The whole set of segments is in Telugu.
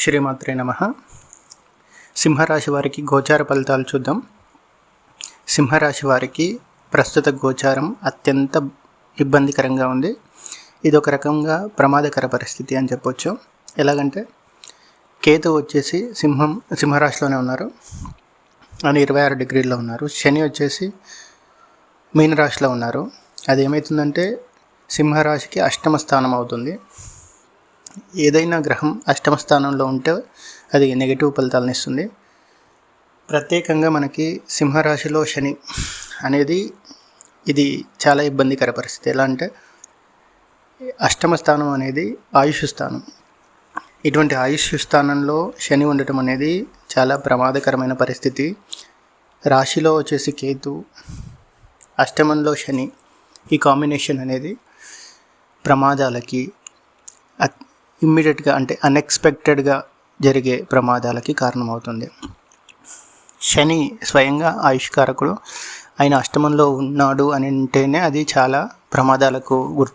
శ్రీమాత్రే నమ. సింహరాశి వారికి గోచార ఫలితాలు చూద్దాం. సింహరాశి వారికి ప్రస్తుత గోచారం అత్యంత ఇబ్బందికరంగా ఉంది. ఇది ఒక రకంగా ప్రమాదకర పరిస్థితి అని చెప్పొచ్చు. ఎలాగంటే కేతు వచ్చేసి సింహం సింహరాశిలోనే ఉన్నారు. అని ఇరవై ఆరు డిగ్రీల్లో ఉన్నారు. శని వచ్చేసి మీనరాశిలో ఉన్నారు. అది ఏమవుతుందంటే సింహరాశికి అష్టమ స్థానం అవుతుంది. ఏదైనా గ్రహం అష్టమ స్థానంలో ఉంటే అది నెగిటివ్ ఫలితాలను ఇస్తుంది. ప్రత్యేకంగా మనకి సింహరాశిలో శని అనేది ఇది చాలా ఇబ్బందికర పరిస్థితి. ఎలా అంటే అష్టమ స్థానం అనేది ఆయుష్ స్థానం. ఇటువంటి ఆయుష్ స్థానంలో శని ఉండటం అనేది చాలా ప్రమాదకరమైన పరిస్థితి. రాశిలో వచ్చేసి కేతు అష్టమంలో శని ఈ కాంబినేషన్ అనేది ప్రమాదాలకి ఇమ్మీడియట్గా అంటే అన్ఎక్స్పెక్టెడ్గా జరిగే ప్రమాదాలకి కారణమవుతుంది. శని స్వయంగా ఆయుష్కారకుడు ఆయన అష్టమంలో ఉన్నాడు అని అంటేనే అది చాలా ప్రమాదాలకు గుర్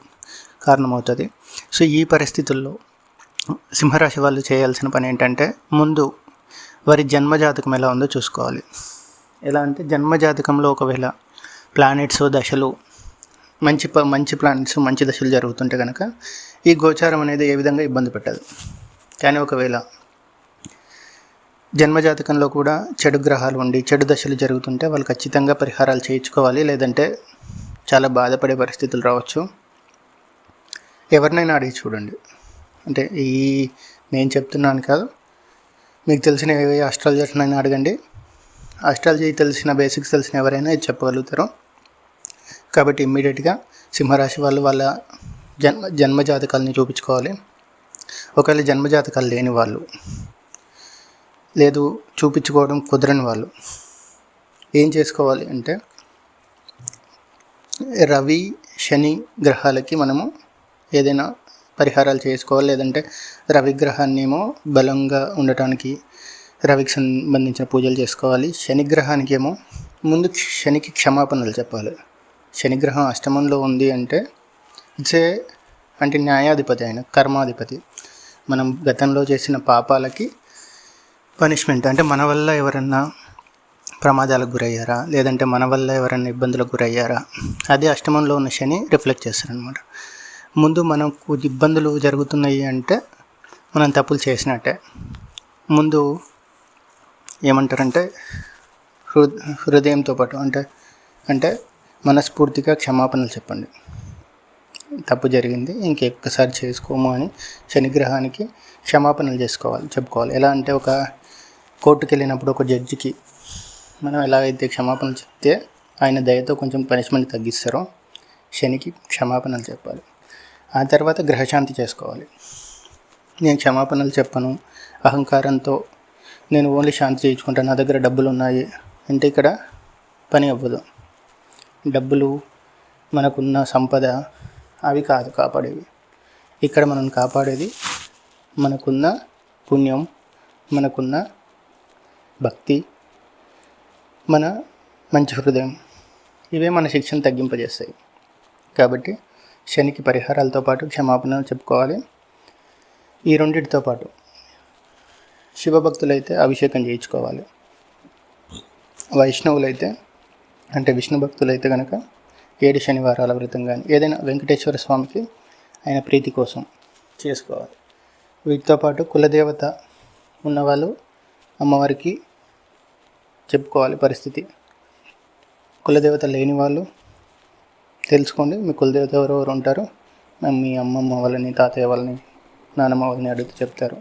కారణమవుతుంది. సో ఈ పరిస్థితుల్లో సింహరాశి వాళ్ళు చేయాల్సిన పని ఏంటంటే ముందు వారి జన్మజాతకం ఎలా ఉందో చూసుకోవాలి. ఎలా అంటే జన్మజాతకంలో ఒకవేళ ప్లానెట్స్ దశలు మంచి ప మంచి ప్లాన్స్ మంచి దశలు జరుగుతుంటే కనుక ఈ గోచారం అనేది ఏ విధంగా ఇబ్బంది పెట్టదు. కానీ ఒకవేళ జన్మజాతకంలో కూడా చెడు గ్రహాలు ఉండి చెడు దశలు జరుగుతుంటే వాళ్ళు ఖచ్చితంగా పరిహారాలు చేయించుకోవాలి. లేదంటే చాలా బాధపడే పరిస్థితులు రావచ్చు. ఎవరినైనా అడిగి చూడండి. అంటే ఈ నేను చెప్తున్నాను కాదు. మీకు తెలిసిన ఏ ఆస్ట్రాలజర్నైనా అడగండి. ఆస్ట్రాలజీ తెలిసిన బేసిక్స్ తెలిసిన ఎవరైనా ఇది చెప్పగలుగుతారు. కాబట్టి ఇమ్మీడియట్గా సింహరాశి వాళ్ళు వాళ్ళ జన్మ జన్మజాతకాలని చూపించుకోవాలి. ఒకవేళ జన్మజాతకాలు లేని వాళ్ళు లేదు చూపించుకోవడం కుదరని వాళ్ళు ఏం చేసుకోవాలి అంటే రవి శని గ్రహాలకి మనము ఏదైనా పరిహారాలు చేసుకోవాలి. లేదంటే రవి గ్రహాన్ని ఏమో బలంగా ఉండటానికి రవికి సంబంధించిన పూజలు చేసుకోవాలి. శనిగ్రహానికి ఏమో ముందు శనికి క్షమాపణలు చెప్పాలి. శనిగ్రహం అష్టమంలో ఉంది అంటే ఇట్స్ ఏ అంటే న్యాయాధిపతి ఆయన కర్మాధిపతి. మనం గతంలో చేసిన పాపాలకి పనిష్మెంట్ అంటే మన వల్ల ఎవరన్నా ప్రమాదాలకు గురయ్యారా? లేదంటే మన వల్ల ఎవరైనా ఇబ్బందులకు గురయ్యారా? అదే అష్టమంలో ఉన్న శని రిఫ్లెక్ట్ చేస్తారనమాట ముందు మనకు ఇబ్బందులు జరుగుతున్నాయి అంటే మనం తప్పులు చేసినట్టే. ముందు ఏమంటారంటే హృ హృదయంతో పాటు అంటే అంటే మనస్ఫూర్తిగా క్షమాపణలు చెప్పండి. తప్పు జరిగింది ఇంకెక్కసారి చేసుకోము అని శనిగ్రహానికి క్షమాపణలు చేసుకోవాలి చెప్పుకోవాలి. ఎలా అంటే ఒక కోర్టుకు వెళ్ళినప్పుడు ఒక జడ్జికి మనం ఎలా అయితే క్షమాపణలు చెప్తే ఆయన దయతో కొంచెం పనిష్మెంట్ తగ్గిస్తారో శనికి క్షమాపణలు చెప్పాలి. ఆ తర్వాత గ్రహశాంతి చేసుకోవాలి. నేను క్షమాపణలు చెప్పను అహంకారంతో నేను ఓన్లీ శాంతి చేయించుకుంటాను నా దగ్గర డబ్బులు ఉన్నాయి అంటే ఇక్కడ పని అవ్వదు. డబ్బులు మనకున్న సంపద అవి కాదు కాపాడేవి. ఇక్కడ మనం కాపాడేది మనకున్న పుణ్యం మనకున్న భక్తి మన మంచి హృదయం. ఇవే మన శిక్షను తగ్గింపజేస్తాయి. కాబట్టి శనికి పరిహారాలతో పాటు క్షమాపణలు చెప్పుకోవాలి. ఈ రెండింటితో పాటు శివభక్తులైతే అభిషేకం చేయించుకోవాలి. వైష్ణవులైతే అంటే విష్ణు భక్తులైతే కనుక ఏడు శనివారాల వ్రతం కానీ ఏదైనా వెంకటేశ్వర స్వామికి ఆయన ప్రీతి కోసం చేసుకోవాలి. వీటితో పాటు కులదేవత ఉన్నవాళ్ళు అమ్మవారికి చెప్పుకోవాలి పరిస్థితి. కులదేవత లేని వాళ్ళు తెలుసుకోండి మీ కులదేవత ఎవరెవరు ఉంటారో మీ అమ్మమ్మ వాళ్ళని తాతయ్య వాళ్ళని నానమ్మ వాళ్ళని అడుగుతూ చెప్తారు.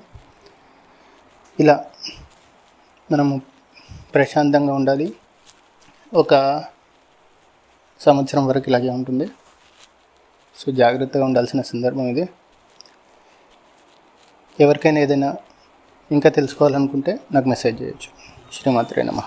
ఇలా మనము ప్రశాంతంగా ఉండాలి. ఒక సంవత్సరం వరకు ఇలాగే ఉంటుంది. సో జాగ్రత్తగా ఉండాల్సిన సందర్భం ఇది. ఎవరికైనా ఏదైనా ఇంకా తెలుసుకోవాలనుకుంటే నాకు మెసేజ్ చేయొచ్చు. శ్రీమాత్రే నమ.